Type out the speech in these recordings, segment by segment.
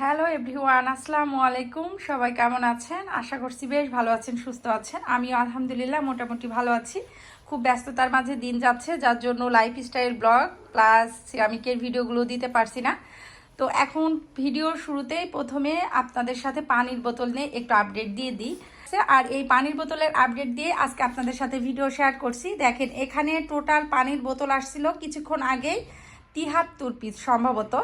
Hello everyone, আসসালামু আলাইকুম। সবাই কেমন আছেন? আশা করছি বেশ ভালো আছেন, সুস্থ আছেন। আমিও আলহামদুলিল্লাহ মোটামুটি ভালো আছি। খুব ব্যস্ততার মাঝে দিন যাচ্ছে, যার জন্য লাইফস্টাইল ব্লগ প্লাস সিরামিকের ভিডিওগুলো দিতে পারছি না। তো এখন ভিডিওর শুরুতেই প্রথমে আপনাদের সাথে পানির বোতল নিয়ে একটু আপডেট দিয়ে দিই। আর এই পানির বোতলের আপডেট দিয়ে আজকে আপনাদের সাথে ভিডিও শেয়ার করছি। দেখেন, এখানে টোটাল পানির বোতল আসছিল কিছুক্ষণ আগেই তিহাত্তর পিস সম্ভবত।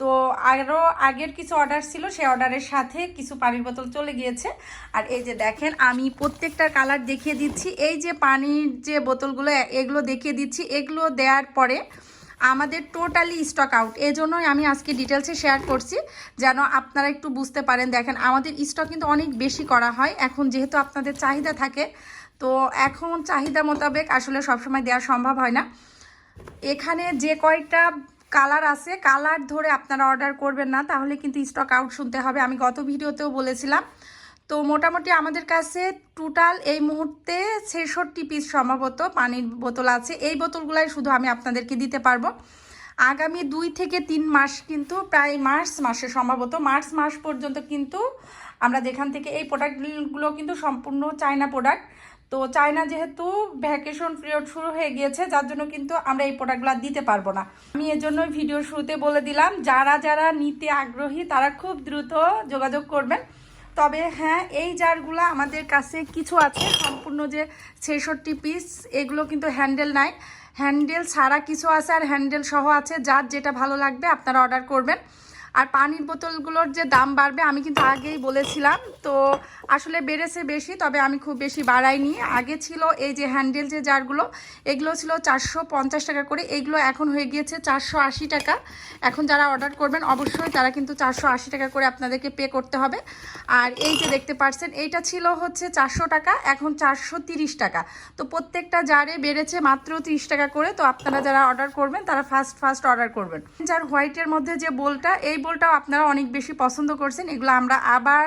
তো আরও আগের কিছু অর্ডার ছিল, সেই অর্ডারের সাথে কিছু পানির বোতল চলে গিয়েছে। আর এই যে দেখেন, আমি প্রত্যেকটা কালার দেখিয়ে দিচ্ছি। এই যে পানির যে বোতলগুলো, এগুলো দেখিয়ে দিচ্ছি। এগুলো দেওয়ার পরে আমাদের টোটালি স্টক আউট এই জন্যই আমি আজকে ডিটেলসে শেয়ার করছি, যেন আপনারা একটু বুঝতে পারেন। দেখেন, আমাদের স্টক কিন্তু অনেক বেশি করা হয়। এখন যেহেতু আপনাদের চাহিদা থাকে, তো এখন চাহিদা মোতাবেক আসলে সবসময় দেওয়া সম্ভব হয় না। এখানে যে কয়টা কালার আছে, কালার ধরে আপনারা অর্ডার করবেন না, তাহলে কিন্তু স্টক আউট শুনতে হবে। আমি গত ভিডিওতেও বলেছিলাম। তো মোটামুটি আমাদের কাছে টোটাল এই মুহূর্তে ছেষট্টি পিস সম্ভবত পানির বোতল আছে। এই বোতলগুলাই শুধু আমি আপনাদেরকে দিতে পারব। আগামী দুই থেকে তিন মাস কিন্তু প্রায় মার্চ মাসে সম্ভবত, মার্চ মাস পর্যন্ত কিন্তু আমরা যেখান থেকে এই প্রোডাক্টগুলো কিন্তু সম্পূর্ণ চায়না প্রোডাক্ট তো চায়না যেহেতু ভ্যাকেশন পিরিয়ড শুরু হয়ে গিয়েছে, যার জন্য কিন্তু আমরা এই প্রোডাক্টগুলো দিতে পারব না। আমি এর জন্য ভিডিও শুরুতে বলে দিলাম, যারা যারা নিতে আগ্রহী, তারা খুব দ্রুত যোগাযোগ করবেন। তবে হ্যাঁ এই জারগুলো আমাদের কাছে কিছু আছে, সম্পূর্ণ যে ছেষট্টি পিস এগুলো কিন্তু হ্যান্ডেল নাই। হ্যান্ডেল ছাড়া কিছু আছে আর হ্যান্ডেল সহ আছে, যার যেটা ভালো লাগবে আপনারা অর্ডার করবেন। আর পানির বোতলগুলোর যে দাম বাড়বে, আমি কিন্তু আগেই বলেছিলাম। তো আসলে বেড়েছে বেশি, তবে আমি খুব বেশি বাড়াইনি। আগে ছিল এই যে হ্যান্ডেল যে জারগুলো, এগুলো ছিল চারশো পঞ্চাশ টাকা করে, এগুলো এখন হয়ে গিয়েছে চারশো আশি টাকা। এখন যারা অর্ডার করবেন, অবশ্যই তারা কিন্তু চারশো আশি টাকা করে আপনাদেরকে পে করতে হবে। আর এই যে দেখতে পাচ্ছেন এইটা ছিল হচ্ছে চারশো টাকা, এখন চারশো তিরিশ টাকা। তো প্রত্যেকটা জারে বেড়েছে মাত্র তিরিশ টাকা করে, তো আপনারা যারা অর্ডার করবেন, তারা ফার্স্ট ফার্স্ট অর্ডার করবেন। যার হোয়াইটের মধ্যে যে বোলটা, এই বোলটাও আপনারা অনেক বেশি পছন্দ করছেন, এগুলো আমরা আবার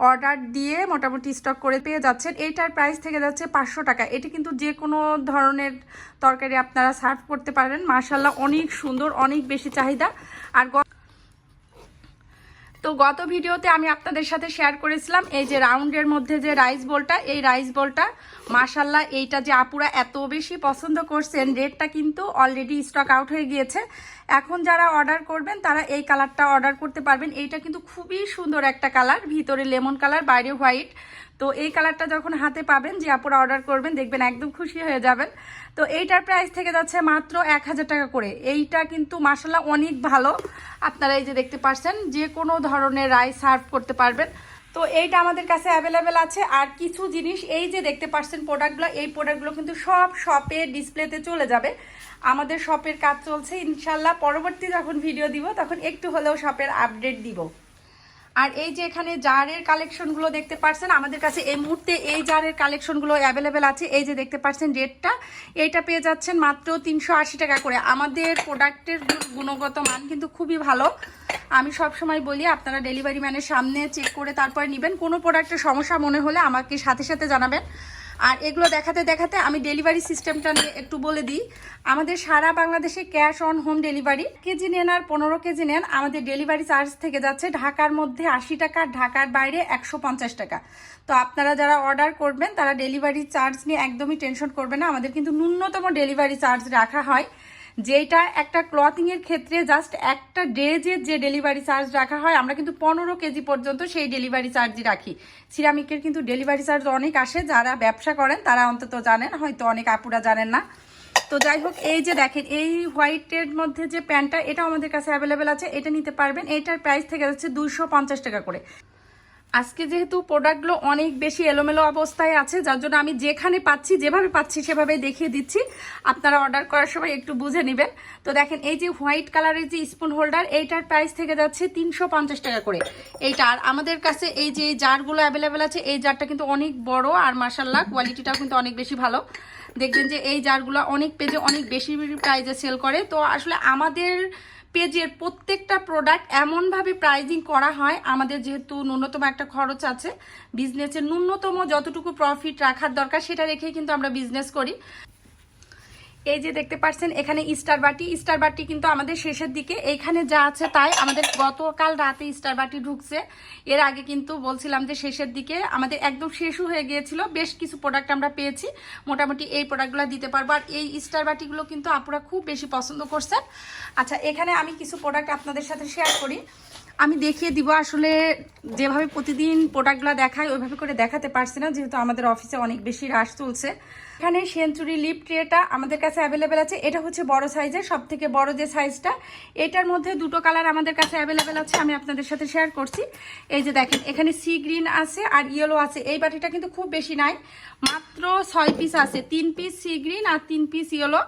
অর্ডার দিয়ে মোটামুটি স্টক করে পেয়ে যাচ্ছেন। এইটার প্রাইস থেকে যাচ্ছে পাঁচশো টাকা। এটি কিন্তু যে কোনো ধরনের তরকারি আপনারা সার্ভ করতে পারেন। মার্শাল্লাহ অনেক সুন্দর, অনেক বেশি চাহিদা। আর তো গত ভিডিওতে আমি আপনাদের সাথে শেয়ার করেছিলাম, এই যে রাউন্ডের মধ্যে যে রাইস বোলটা এই রাইস বোলটা মাসাল্লাহ এইটা যে আপুরা এত বেশি পছন্দ করছেন রেটটা কিন্তু অলরেডি স্টক আউট হয়ে গিয়েছে। এখন যারা অর্ডার করবেন, তারা এই কালারটা অর্ডার করতে পারবেন। এইটা কিন্তু খুবই সুন্দর একটা কালার ভিতরে লেমন কালার বাইরে হোয়াইট তো এই কালারটা যখন হাতে পাবেন, যে আপুরা অর্ডার করবেন, দেখবেন একদম খুশি হয়ে যাবেন। তো এইটার প্রাইস থেকে যাচ্ছে মাত্র এক হাজার টাকা করে। এইটা কিন্তু মাসাল্লাহ অনেক ভালো। আপনারা এই যে দেখতে পাচ্ছেন যে কোনো ধরনের রাইস সার্ভ করতে পারবেন। তো এইটা আমাদের কাছে অ্যাভেলেবেল আছে। আর কিছু জিনিস, এই যে দেখতে পাচ্ছেন প্রোডাক্টগুলো এই প্রোডাক্টগুলো কিন্তু সব শপে ডিসপ্লেতে চলে যাবে। আমাদের শপের কাজ চলছে ইনশাল্লাহ পরবর্তী যখন ভিডিও দিব, তখন একটু হলেও শপের আপডেট দিব। আর এই যে এখানে জারের কালেকশনগুলো দেখতে পাচ্ছেন আমাদের কাছে এই মুহূর্তে এই জারের কালেকশনগুলো অ্যাভেলেবেল আছে। এই যে দেখতে পাচ্ছেন রেটটা, এইটা পেয়ে যাচ্ছেন মাত্র তিনশো আশি টাকা করে। আমাদের প্রোডাক্টের গুণগত মান কিন্তু খুবই ভালো। আমি সব সময় বলি, আপনারা ডেলিভারি ম্যানের সামনে চেক করে তারপর নেবেন। কোনো প্রোডাক্টের সমস্যা মনে হলে আমাকে সাথে সাথে জানাবেন। আর এগুলো দেখাতে দেখাতে আমি ডেলিভারি সিস্টেমটা নিয়ে একটু বলে দিই। আমাদের সারা বাংলাদেশে cash on home delivery KG নেন আর পনেরো কেজি নেন, আমাদের ডেলিভারি চার্জ থেকে যাচ্ছে ঢাকার মধ্যে আশি টাকা, ঢাকার বাইরে একশো পঞ্চাশ টাকা। তো আপনারা যারা অর্ডার করবেন, তারা ডেলিভারি চার্জ নিয়ে একদমই টেনশন করবে না। আমাদের কিন্তু ন্যূনতম ডেলিভারি চার্জ রাখা হয়। যেটা একটা ক্লথিংয়ের ক্ষেত্রে জাস্ট একটা ডেজের যে ডেলিভারি চার্জ রাখা হয়, আমরা কিন্তু পনেরো কেজি পর্যন্ত সেই ডেলিভারি চার্জই রাখি। সিরামিকের কিন্তু ডেলিভারি চার্জ অনেক আসে, যারা ব্যবসা করেন তারা অন্তত জানেন, হয়তো অনেক আপুরা জানেন না। তো যাই হোক, এই যে দেখেন, এই হোয়াইটের মধ্যে যে প্যান্টটা এটা আমাদের কাছে অ্যাভেলেবেল আছে, এটা নিতে পারবেন এইটার প্রাইস থেকে যাচ্ছে দুইশো টাকা করে। আজকে যেহেতু প্রোডাক্টগুলো অনেক বেশি এলোমেলো অবস্থায় আছে, যার জন্য আমি যেখানে পাচ্ছি, যেভাবে পাচ্ছি সেভাবে দেখিয়ে দিচ্ছি। আপনারা অর্ডার করার সময় একটু বুঝে নেবেন। তো দেখেন, এই যে হোয়াইট কালারের যে স্পুন হোল্ডার এইটার প্রাইস থেকে যাচ্ছে তিনশো পঞ্চাশ টাকা করে। এইটা আর আমাদের কাছে এই যে জারগুলো অ্যাভেলেবেল আছে, এই জারটা কিন্তু অনেক বড় আর মার্শাল্লাহ কোয়ালিটিটাও কিন্তু অনেক বেশি ভালো। দেখবেন যে এই জারগুলো অনেক পেজে অনেক বেশি প্রাইজে সেল করে। তো আসলে আমাদের পেজের প্রত্যেকটা প্রোডাক্ট এমনভাবে প্রাইজিং করা হয়। আমাদের যেহেতু ন্যূনতম একটা খরচ আছে বিজনেসের ন্যূনতম যতটুকু প্রফিট রাখার দরকার, সেটা রেখেই কিন্তু আমরা বিজনেস করি। এই যে দেখতে পাচ্ছেন, এখানে স্টার বাটি। স্টার বাটি কিন্তু আমাদের শেষের দিকে। এইখানে যা আছে তাই আমাদের গতকাল রাতে স্টার বাটি ঢুকছে। এর আগে কিন্তু বলছিলাম যে শেষের দিকে আমাদের একদম শেষও হয়ে গিয়েছিল। বেশ কিছু প্রোডাক্ট আমরা পেয়েছি। মোটামুটি এই প্রোডাক্টগুলো দিতে পারব। আর এই স্টার বাটিগুলো কিন্তু আপুরা খুব বেশি পছন্দ করছেন। আচ্ছা এখানে আমি কিছু প্রোডাক্ট আপনাদের সাথে শেয়ার করি। আমি দেখিয়ে দিব আসলে যেভাবে প্রতিদিন প্রোডাক্টগুলো দেখায় ওইভাবে করে দেখাতে পারছি না। যেহেতু আমাদের অফিসে অনেক বেশি রাশ চলছে। এখানে সেঞ্চুরি লিপ ট্রেটা আমাদের কাছে অ্যাভেলেবেল আছে। এটা হচ্ছে বড় সাইজের সব থেকে বড় যে সাইজটা এটার মধ্যে দুটো কালার আমাদের কাছে অ্যাভেলেবেল আছে, আমি আপনাদের সাথে শেয়ার করছি। এই যে দেখেন, এখানে সি গ্রিন আছে আর ইয়েলো আছে। এই বাটিটা কিন্তু খুব বেশি নাই, মাত্র ছয় পিস আছে, তিন পিস সি গ্রিন আর তিন পিস ইয়েলো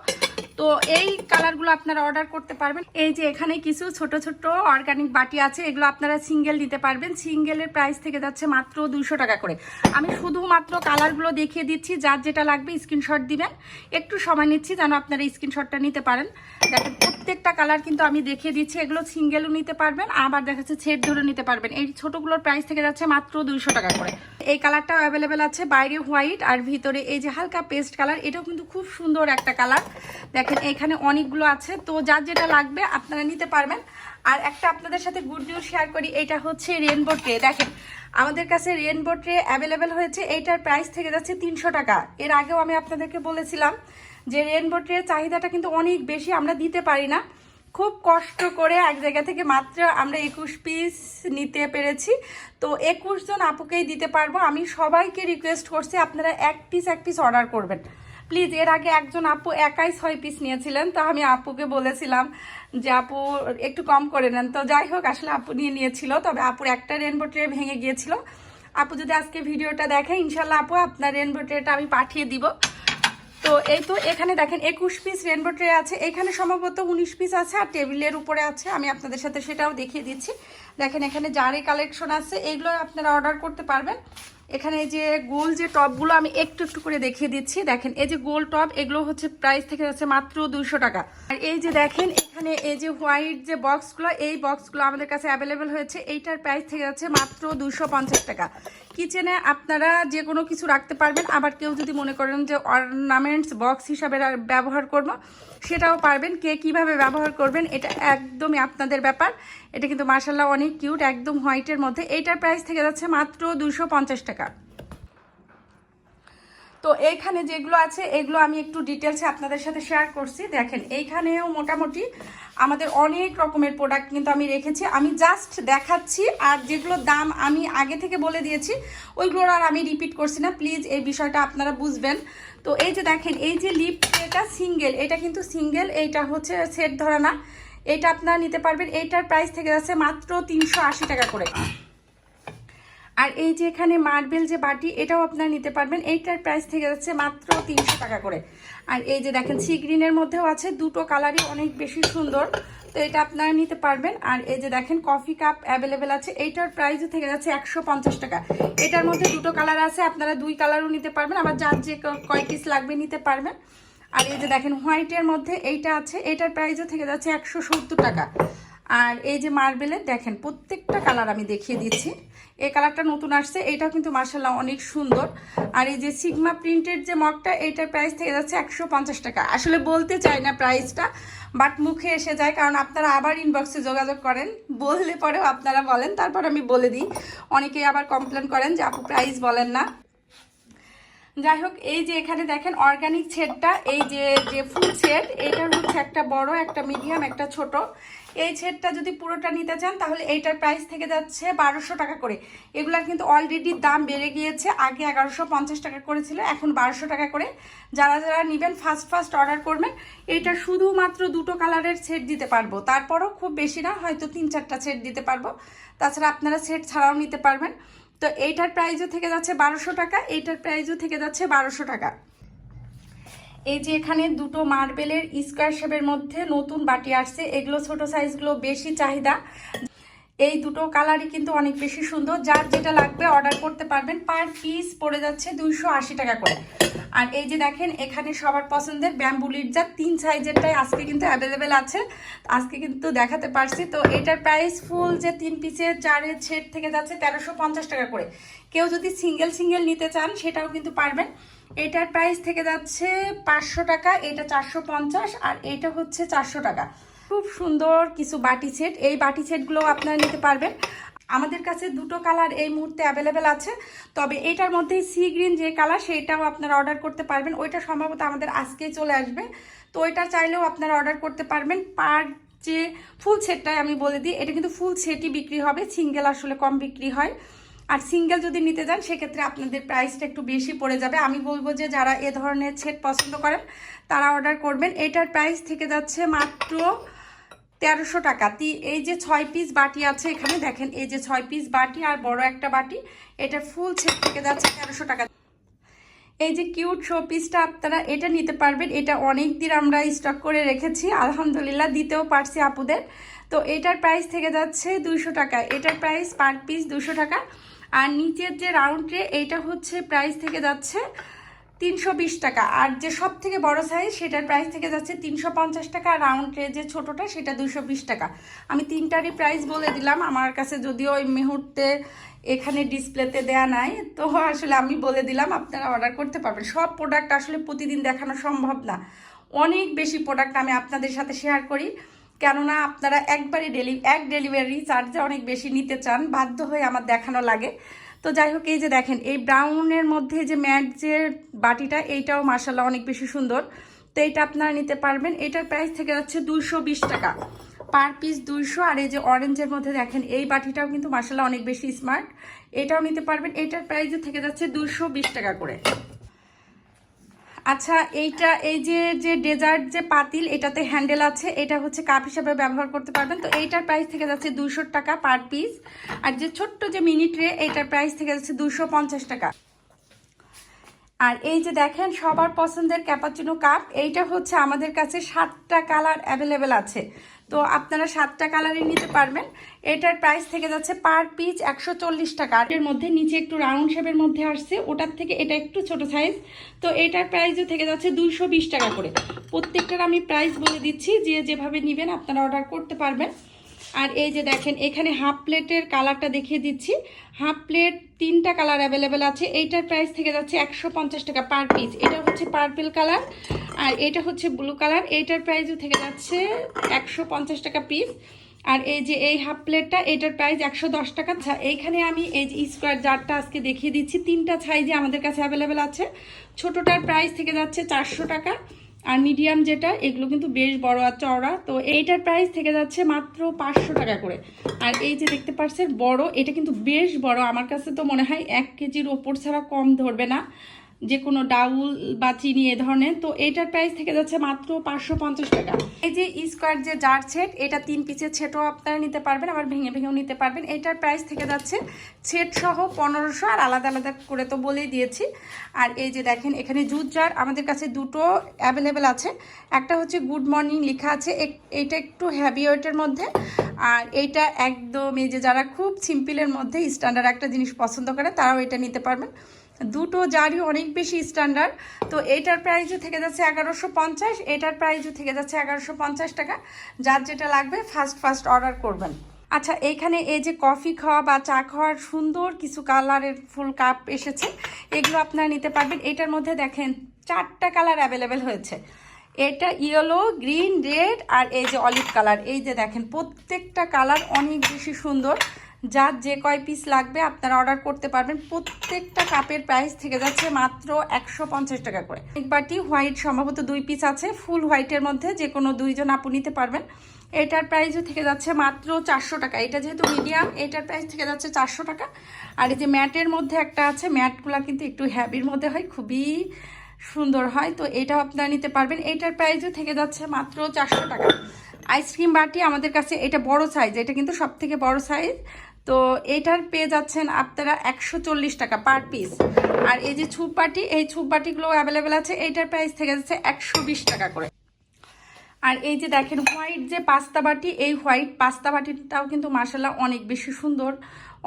তো এই কালারগুলো আপনারা অর্ডার করতে পারবেন। এই যে এখানে কিছু ছোট ছোট অর্গানিক বাটি আছে, এগুলো আপনারা সিঙ্গেল নিতে পারবেন। সিঙ্গেলের প্রাইস থেকে যাচ্ছে মাত্র দুশো টাকা করে। আমি শুধুমাত্র কালারগুলো দেখিয়ে দিচ্ছি, যার যেটা লাগবে স্ক্রিনশট দিবেন। একটু সময় নিচ্ছি যেন আপনারা স্ক্রিনশটটা নিতে পারেন। দেখেন, প্রত্যেকটা কালার কিন্তু আমি দেখিয়ে দিচ্ছি। এগুলো সিঙ্গেলও নিতে পারবেন, আবার দেখা যাচ্ছে ছেট ধরে নিতে পারবেন। এই ছোটগুলোর প্রাইস থেকে যাচ্ছে মাত্র দুইশো টাকা করে। এই কালারটাও অ্যাভেলেবেল আছে, বাইরে হোয়াইট আর ভিতরে এই যে হালকা পেস্ট কালার এটাও কিন্তু খুব সুন্দর একটা কালার দেখেন, এখানে অনেকগুলো আছে। তো যার যেটা লাগবে আপনারা নিতে পারবেন। আর একটা আপনাদের সাথে গুড নিউজ শেয়ার করি, এটা হচ্ছে রেনবো ট্রে দেখেন, আমাদের কাছে রেনবো ট্রে অ্যাভেলেবেল হয়েছে। এইটার প্রাইস থেকে যাচ্ছে তিনশো টাকা। এর আগেও আমি আপনাদেরকে বলেছিলাম যে রেনবো ট্রের চাহিদাটা কিন্তু অনেক বেশি, আমরা দিতে পারি না। খুব কষ্ট করে এক জায়গা থেকে মাত্র আমরা একুশ পিস নিতে পেরেছি। তো একুশ জন আপুকেই দিতে পারব। আমি সবাইকে রিকোয়েস্ট করছি আপনারা এক পিস এক পিস অর্ডার করবেন। প্লিজ এর আগে একজন আপু একাই ছয় পিস নিয়েছিলেন, তো আমি আপুকে বলেছিলাম যে, আপু, একটু কম করে নেন। তো যাই হোক, আসলে আপু নিয়ে নিয়েছিল, তবে আপুর একটা রেনবো ট্রে ভেঙে গিয়েছিল। আপু যদি আজকে ভিডিওটা দেখে ইনশাল্লাহ আপু আপনার রেনবো ট্রেটা আমি পাঠিয়ে দিব। তো এই তো, এখানে দেখেন একুশ পিস রেনবো ট্রে আছে। এখানে সম্ভবত উনিশ পিস আছে আর টেবিলের উপরে আছে। আমি আপনাদের সাথে সেটাও দেখিয়ে দিচ্ছি। দেখেন এখানে জারি কালেকশন আছে। এইগুলো আপনারা অর্ডার করতে পারবেন। এখানে যে গোল যে টপগুলো আমি একটু একটু করে দেখিয়ে দিচ্ছি। দেখেন, এই যে গোল টপ, এগুলো হচ্ছে প্রাইস থেকে যাচ্ছে মাত্র দুইশো টাকা। আর এই যে দেখেন, এখানে এই যে হোয়াইট যে বক্সগুলো এই বক্সগুলো আমাদের কাছে অ্যাভেলেবেল হয়েছে। এইটার প্রাইস থেকে যাচ্ছে মাত্র দুশো পঞ্চাশ টাকা। কিচেনে আপনারা যে কোনো কিছু রাখতে পারবেন। আবার কেউ যদি মনে করেন যে অর্নামেন্টস বক্স হিসাবে ব্যবহার করব, সেটাও পারবেন। কে কীভাবে ব্যবহার করবেন, এটা একদমই আপনাদের ব্যাপার। এটা কিন্তু মার্শাল্লাহ অনেক কিউট একদম হোয়াইটের মধ্যে। এইটার প্রাইস থেকে যাচ্ছে মাত্র দুশো পঞ্চাশ টাকা তো এইখানে যেগুলো আছে, এগুলো আমি একটু ডিটেলসে আপনাদের সাথে শেয়ার করছি। দেখেন, এইখানেও মোটামুটি আমাদের অনেক রকমের প্রোডাক্ট কিন্তু আমি রেখেছি। আমি জাস্ট দেখাচ্ছি আর যেগুলোর দাম আমি আগে থেকে বলে দিয়েছি, ওইগুলোর আর আমি রিপিট করছি না। প্লিজ এই বিষয়টা আপনারা বুঝবেন। তো এই যে দেখেন, এই যে লিপ এটা সিঙ্গেল এটা কিন্তু সিঙ্গেল এইটা হচ্ছে সেট ধরা না এটা আপনারা নিতে পারবেন, এইটার প্রাইস থেকে যাচ্ছে মাত্র তিনশো আশি টাকা করে। আর এই যে এখানে মার্বেল যে বাটি, এটাও আপনারা নিতে পারবেন। এইটার প্রাইস থেকে যাচ্ছে মাত্র তিনশো টাকা করে। আর এই যে দেখেন সি গ্রিনের মধ্যেও আছে, দুটো কালারই অনেক বেশি সুন্দর। তো এটা আপনারা নিতে পারবেন। আর এই যে দেখেন কফি কাপ অ্যাভেলেবেল আছে। এইটার প্রাইসও থেকে যাচ্ছে একশো পঞ্চাশ টাকা। এটার মধ্যে দুটো কালার আছে, আপনারা দুই কালারও নিতে পারবেন। আবার যার যে কয় পিস লাগবে নিতে পারবেন। আর এই যে দেখেন হোয়াইটের মধ্যে এইটা আছে। এটার প্রাইসও থেকে যাচ্ছে একশো সত্তর টাকা। আর এই যে মার্বেলের, দেখেন, প্রত্যেকটা কালার আমি দেখিয়ে দিচ্ছি। এই কালারটা নতুন আসছে এটাও কিন্তু মার্শাল্লাহ অনেক সুন্দর। আর এই যে সিগমা প্রিন্টের যে মগটা, এইটার প্রাইস থেকে যাচ্ছে একশো পঞ্চাশ টাকা। আসলে বলতে চাই না প্রাইসটা বাট মুখে এসে যায়, কারণ আপনারা আবার ইনবক্সে যোগাযোগ করেন, বললে পরেও আপনারা বলেন, তারপর আমি বলে দিই। অনেকেই আবার কমপ্লেন করেন যে, আপু প্রাইস বলেন না। যাই হোক, এই যে এখানে দেখেন অর্গানিক ছেটটা এই যে যে ফুল ছেট এইটার হচ্ছে একটা বড়, একটা মিডিয়াম একটা ছোট। এই ছেটটা যদি পুরোটা নিতে চান, তাহলে এইটার প্রাইস থেকে যাচ্ছে বারোশো টাকা করে। এগুলার কিন্তু অলরেডি দাম বেড়ে গিয়েছে। আগে এগারোশো পঞ্চাশ টাকা করেছিল, এখন বারোশো টাকা করে। যারা যারা নেবেন ফার্স্ট ফার্স্ট অর্ডার করবেন এইটা শুধুমাত্র দুটো কালারের সেট দিতে পারব। তারপরও খুব বেশি না, হয়তো তিন চারটা সেট দিতে পারব। তাছাড়া আপনারা সেট ছাড়াও নিতে পারবেন। তো এইটার প্রাইজও থেকে যাচ্ছে বারোশো টাকা, এইটার প্রাইজও থেকে যাচ্ছে বারোশো টাকা। এই যে এখানে দুটো মার্বেলের স্কোয়ার শেপের মধ্যে নতুন বাটি আসছে, এগুলো ছোট সাইজগুলো বেশি চাহিদা। এই দুটো কালারই কিন্তু অনেক বেশি সুন্দর। যার যেটা লাগবে অর্ডার করতে পারবেন পার পিস পড়ে যাচ্ছে দুইশো আশি টাকা করে। আর এই যে দেখেন, এখানে সবার পছন্দের ব্যাম্বুলির যা তিন সাইজেরটাই আজকে কিন্তু অ্যাভেলেবেল আছে। আজকে কিন্তু দেখাতে পারছি। তো এটার প্রাইস ফুল যে তিন পিসের চারের সেট থেকে যাচ্ছে তেরোশো টাকা করে। কেউ যদি সিঙ্গেল সিঙ্গেল নিতে চান, সেটাও কিন্তু পারবেন। এটার প্রাইস থেকে যাচ্ছে পাঁচশো টাকা, এটা চারশো পঞ্চাশ, আর এটা হচ্ছে চারশো টাকা। খুব সুন্দর কিছু বাটি সেট। এই বাটি সেটগুলো আপনারা নিতে পারবেন। আমাদের কাছে দুটো কালার এই মুহূর্তে অ্যাভেলেবেল আছে। তবে এটার মধ্যে সি গ্রিন যে কালার, সেইটাও আপনারা অর্ডার করতে পারবেন। ওইটা সম্ভবত আমাদের আজকেই চলে আসবে। তো ওইটা চাইলেও আপনারা অর্ডার করতে পারবেন। পার যে ফুল সেটটাই আমি বলে দিই, এটা কিন্তু ফুল সেটই বিক্রি হবে। সিঙ্গেল আসলে কম বিক্রি হয়। আর সিঙ্গেল যদি নিতে যান, সেক্ষেত্রে আপনাদের প্রাইসটা একটু বেশি পড়ে যাবে। আমি বলব যে যারা এ ধরনের সেট পছন্দ করেন, তারা অর্ডার করবেন। এটার প্রাইস থেকে যাচ্ছে মাত্র তেরোশো টাকা। তি, এই যে ছয় পিস বাটি আছে এখানে, দেখেন, এই যে ছয় পিস বাটি আর বড় একটা বাটি, এটা ফুল সেট থেকে যাচ্ছে তেরোশো টাকা। এই যে কিউট শো পিসটা আপনারা এটা নিতে পারবেন, এটা অনেক দিন আমরা স্টক করে রেখেছি, আলহামদুলিল্লাহ দিতেও পারছি আপুদের। তো এটার প্রাইস থেকে যাচ্ছে দুইশো টাকা, এটার প্রাইস পার পিস দুশো টাকা। আর নিচের যে রাউন্ড এইটা হচ্ছে প্রাইস থেকে যাচ্ছে তিনশো বিশ টাকা। আর যে সব থেকে বড় সাইজ সেটার প্রাইস থেকে যাচ্ছে তিনশো পঞ্চাশ টাকা। আর রাউন্ড ট্রে যে ছোটোটা, সেটা দুশো বিশ টাকা। আমি তিনটারই প্রাইস বলে দিলাম। আমার কাছে যদিও ওই মুহূর্তে এখানে ডিসপ্লেতে দেয়া নাই, তো আসলে আমি বলে দিলাম, আপনারা অর্ডার করতে পারবেন। সব প্রোডাক্ট আসলে প্রতিদিন দেখানো সম্ভব না। অনেক বেশি প্রোডাক্ট আমি আপনাদের সাথে শেয়ার করি। কেননা আপনারা একবারে ডেলি এক ডেলিভারি চার্জে অনেক বেশি নিতে চান, বাধ্য হয়ে আমার দেখানো লাগে। তো যাই হোক, এই যে দেখেন, এই ব্রাউনের মধ্যে যে ম্যাট যে বাটিটা, এইটাও মার্শাল্লাহ অনেক বেশি সুন্দর। তো এইটা আপনারা নিতে পারবেন। এটার প্রাইস থেকে যাচ্ছে দুইশো টাকা। পার পিস দুইশো, আর এই যে অরেঞ্জের মধ্যে দেখেন, এই বাটিটাও কিন্তু মার্শাল্লাহ অনেক বেশি স্মার্ট এটাও নিতে পারবেন। এটার প্রাইস থেকে যাচ্ছে দুইশো টাকা করে। আচ্ছা এইটা, এই যে যে ডেজার্ট যে পাতিল, এটাতে হ্যান্ডেল আছে, এটা হচ্ছে কাপ হিসাবে ব্যবহার করতে পারবেন। তো এইটার প্রাইস থেকে যাচ্ছে দুশো টাকা পার পিস। আর যে ছোট্ট যে মিনি ট্রে, এইটার প্রাইস থেকে যাচ্ছে দুশো টাকা। আর এই যে দেখেন, সবার পছন্দের ক্যাপাচিনো কাপ, এইটা হচ্ছে আমাদের কাছে সাতটা কালার অ্যাভেলেবেল আছে। তো আপনারা সাতটা কালারই নিতে পারবেন। এটার প্রাইস থেকে যাচ্ছে পার পিচ একশো চল্লিশ টাকা। এর মধ্যে নিচে একটু রাউন্ড শেপের মধ্যে আসছে, ওটার থেকে এটা একটু ছোট সাইজ। তো এটার প্রাইসও থেকে যাচ্ছে দুইশো বিশ টাকা করে। প্রত্যেকটার আমি প্রাইস বলে দিচ্ছি, যে যেভাবে নেবেন আপনারা অর্ডার করতে পারবেন। আর এই যে দেখেন, এখানে হাফ প্লেটের কালারটা দেখিয়ে দিচ্ছি। হাফ প্লেট তিনটা কালার অ্যাভেলেবেল আছে। এইটার প্রাইস থেকে যাচ্ছে একশো পঞ্চাশ টাকা পার পিস এটা হচ্ছে পার্পেল কালার আর এটা হচ্ছে ব্লু কালার এইটার প্রাইসও থেকে যাচ্ছে একশো পঞ্চাশ টাকা পিস আর এই যে এই হাফ প্লেটটা, এটার প্রাইস একশো দশ টাকা। আচ্ছা এইখানে আমি এই যে স্কোয়ার জারটা আজকে দেখিয়ে দিচ্ছি। তিনটা সাইজে আমাদের কাছে অ্যাভেলেবেল আছে। ছোটোটার প্রাইস থেকে যাচ্ছে চারশো টাকা। আর মিডিয়াম যেটা, এগুলো কিন্তু বেশ বড় আর চওড়া। তো এইটার প্রাইস থেকে যাচ্ছে মাত্র পাঁচশো টাকা করে। আর এই যে দেখতে পাচ্ছেন, বড়, এটা কিন্তু বেশ বড়। আমার কাছে তো মনে হয় এক কেজির ওপর ছাড়া কম ধরবে না। যে কোনো ডাউল বা চিনি এ ধরনের, তো এটার প্রাইস থেকে যাচ্ছে মাত্র পাঁচশো পঞ্চাশ টাকা। এই যে স্কোয়ার যে জার সেট এটা তিন পিসের ছেটও আপনারা নিতে পারবেন, আবার ভেঙে ভেঙেও নিতে পারবেন। এটার প্রাইস থেকে যাচ্ছে সেট সহ পনেরোশো, আর আলাদা আলাদা করে তো বলেই দিয়েছি। আর এই যে দেখেন, এখানে জুট জার আমাদের কাছে দুটো অ্যাভেলেবেল আছে। একটা হচ্ছে গুড মর্নিং লেখা আছে এইটা একটু হ্যাভি ওয়েটের মধ্যে। আর এইটা একদম এই যে যারা খুব সিম্পলের মধ্যে স্ট্যান্ডার্ড একটা জিনিস পছন্দ করে, তারাও এটা নিতে পারবেন। দুটো জারই অনেক বেশি স্ট্যান্ডার্ড তো এটার প্রাইসও থেকে যাচ্ছে এগারোশো পঞ্চাশ, এটার প্রাইসও থেকে যাচ্ছে এগারোশো পঞ্চাশ টাকা। যার যেটা লাগবে ফার্স্ট ফার্স্ট অর্ডার করবেন। আচ্ছা এইখানে এই যে কফি খাওয়া বা চা খাওয়ার সুন্দর কিছু কালারের ফুল কাপ এসেছে। এগুলো আপনারা নিতে পারবেন। এটার মধ্যে দেখেন, চারটা কালার অ্যাভেলেবেল হয়েছে। এটা ইয়েলো গ্রিন রেড আর এই যে অলিভ কালার এই যে দেখেন, প্রত্যেকটা কালার অনেক বেশি সুন্দর। যার যে কয় পিস লাগবে আপনারা অর্ডার করতে পারবেন। প্রত্যেকটা কাপের প্রাইস থেকে যাচ্ছে মাত্র একশো পঞ্চাশ টাকা করে। এক বাটি হোয়াইট সম্ভবত দুই পিস আছে ফুল হোয়াইটের মধ্যে যে কোনো দুইজন আপু নিতে পারবেন। এটার প্রাইসও থেকে যাচ্ছে মাত্র চারশো টাকা। এটা যেহেতু মিডিয়াম এটার প্রাইস থেকে যাচ্ছে চারশো টাকা। আর এই যে ম্যাটের মধ্যে একটা আছে ম্যাটগুলো কিন্তু একটু হ্যাবির মধ্যে হয়, খুবই সুন্দর হয়। তো এটাও আপনারা নিতে পারবেন। এটার প্রাইসও থেকে যাচ্ছে মাত্র চারশো টাকা। আইসক্রিম বাটি আমাদের কাছে, এটা বড় সাইজ এটা কিন্তু সব থেকে বড় সাইজ তো এটার পেয়ে যাচ্ছেন আপনারা একশো চল্লিশ টাকা পার পিস। আর এই যে ছুপ বাটি এই ছুপ বাটিগুলো অ্যাভেলেবেল আছে, এইটার প্রাইস থেকে যাচ্ছে একশো বিশ টাকা করে। আর এই যে দেখেন হোয়াইট যে পাস্তা বাটি এই হোয়াইট পাস্তা বাটিটাও কিন্তু মাসাল্লাহ অনেক বেশি সুন্দর।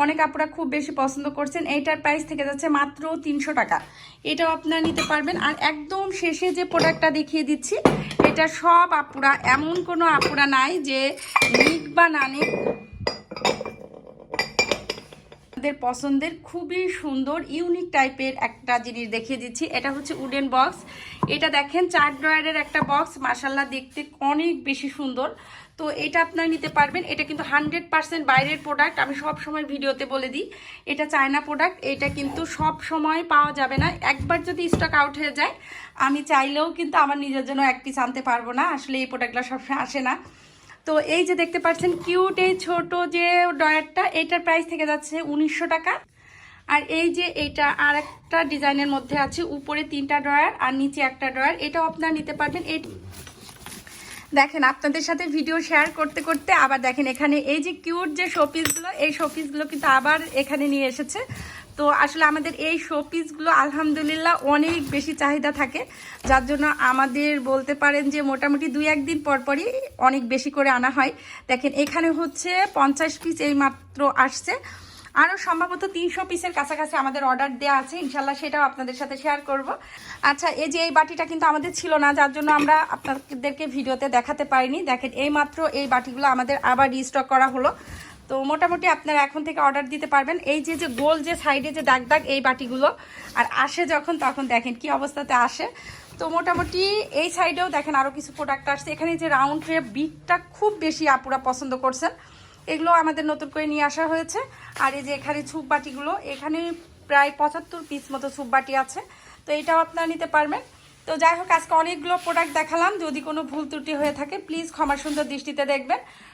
অনেক আপুরা খুব বেশি পছন্দ করছেন। এইটার প্রাইস থেকে যাচ্ছে মাত্র তিনশো টাকা। এটাও আপনারা নিতে পারবেন। আর একদম শেষে যে প্রোডাক্টটা দেখিয়ে দিচ্ছি, এটা সব আপুরা, এমন কোনো আপুরা নাই যে নিক বা না নিক আপনাদের পছন্দের খুবই সুন্দর ইউনিক টাইপের একটা জিনিস দেখিয়ে দিচ্ছি। এটা হচ্ছে উডেন বক্স এটা দেখেন, চার ড্রয়ারের একটা বক্স মাসাল্লাহ দেখতে অনেক বেশি সুন্দর। তো এটা আপনারা নিতে পারবেন। এটা কিন্তু হান্ড্রেড পার্সেন্ট বাইরের প্রোডাক্ট আমি সব সময় ভিডিওতে বলে দিই, এটা চায়না প্রোডাক্ট এটা কিন্তু সব সময় পাওয়া যাবে না। একবার যদি স্টক আউট হয়ে যায়, আমি চাইলেও কিন্তু আমার নিজের জন্য এক পিস আনতে পারব না। আসলে এই প্রোডাক্টগুলো সবসময় আসে না। তো এই যে দেখতে পাচ্ছেন কিউট এই ছোট যে ডয়ারটা এটার প্রাইস থেকে যাচ্ছে উনিশশো টাকা। আর এই যে এইটা আর একটা ডিজাইনের মধ্যে আছে, উপরে তিনটা ড্রয়ার আর নিচে একটা ড্রয়ার। এটাও আপনারা নিতে পারবেন। এই দেখেন, আপনাদের সাথে ভিডিও শেয়ার করতে করতে আবার দেখেন, এখানে এই যে কিউট যে শোপিসগুলো এই শোপিসগুলো কিন্তু আবার এখানে নিয়ে এসেছে। তো আসলে আমাদের এই শো পিসগুলো আলহামদুলিল্লাহ, অনেক বেশি চাহিদা থাকে। যার জন্য আমাদের বলতে পারেন যে মোটামুটি দুই একদিন পর পরই অনেক বেশি করে আনা হয়। দেখেন, এখানে হচ্ছে পঞ্চাশ পিস এই মাত্র আসছে। আরও সম্ভবত তিনশো পিসের কাছাকাছি আমাদের অর্ডার দেওয়া আছে। ইনশাল্লাহ সেটাও আপনাদের সাথে শেয়ার করব। আচ্ছা এই যে এই বাটিটা কিন্তু আমাদের ছিল না, যার জন্য আমরা আপনাদেরকে ভিডিওতে দেখাতে পারিনি। দেখেন, এই মাত্র এই বাটিগুলো আমাদের আবার রিস্টক করা হলো। তো মোটামুটি আপনারা এখন থেকে অর্ডার দিতে পারবেন। এই যে যে গোল, যে সাইডে যে দাগ দাগ এই বাটিগুলো। আর আসে যখন, তখন দেখেন কি অবস্থাতে আসে। তো মোটামুটি এই সাইডেও দেখেন আরও কিছু প্রোডাক্ট আসছে। এখানে যে রাউন্ড ট্রে বিটটা খুব বেশি আপুরা পছন্দ করছেন। এগুলো আমাদের নতুন করে নিয়ে আসা হয়েছে। আর এই যে এখানে ছুপ বাটিগুলো, এখানে প্রায় পঁচাত্তর পিস মতো ছুপ বাটি আছে। তো এটাও আপনারা নিতে পারবেন। তো যাই হোক, আজকে অনেকগুলো প্রোডাক্ট দেখালাম। যদি কোনো ভুল ত্রুটি হয়ে থাকে প্লিজ ক্ষমা সুন্দর দৃষ্টিতে দেখবেন।